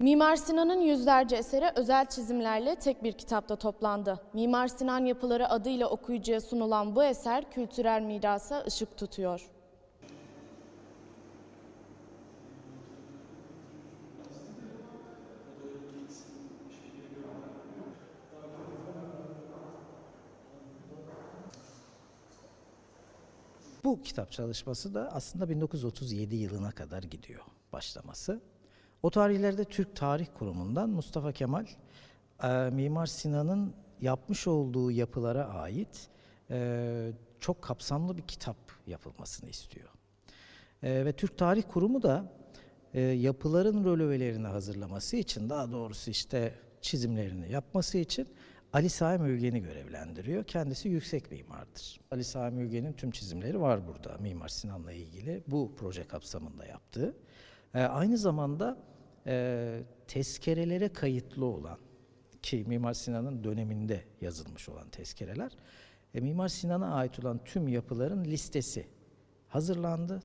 Mimar Sinan'ın yüzlerce eseri özel çizimlerle tek bir kitapta toplandı. Mimar Sinan Yapıları adıyla okuyucuya sunulan bu eser kültürel mirasa ışık tutuyor. Bu kitap çalışması da aslında 1937 yılına kadar gidiyor başlaması. O tarihlerde Türk Tarih Kurumu'ndan Mustafa Kemal e, Mimar Sinan'ın yapmış olduğu yapılara ait e, çok kapsamlı bir kitap yapılmasını istiyor. E, ve Türk Tarih Kurumu da e, yapıların rölevelerini hazırlaması için daha doğrusu işte çizimlerini yapması için Ali Sami Ülgen'i görevlendiriyor. Kendisi yüksek mimardır. Ali Sami Ülgen'in tüm çizimleri var burada Mimar Sinan'la ilgili bu proje kapsamında yaptığı. E, aynı zamanda e, tezkerelere kayıtlı olan ki Mimar Sinan'ın döneminde yazılmış olan tezkereler, e, Mimar Sinan'a ait olan tüm yapıların listesi hazırlandı.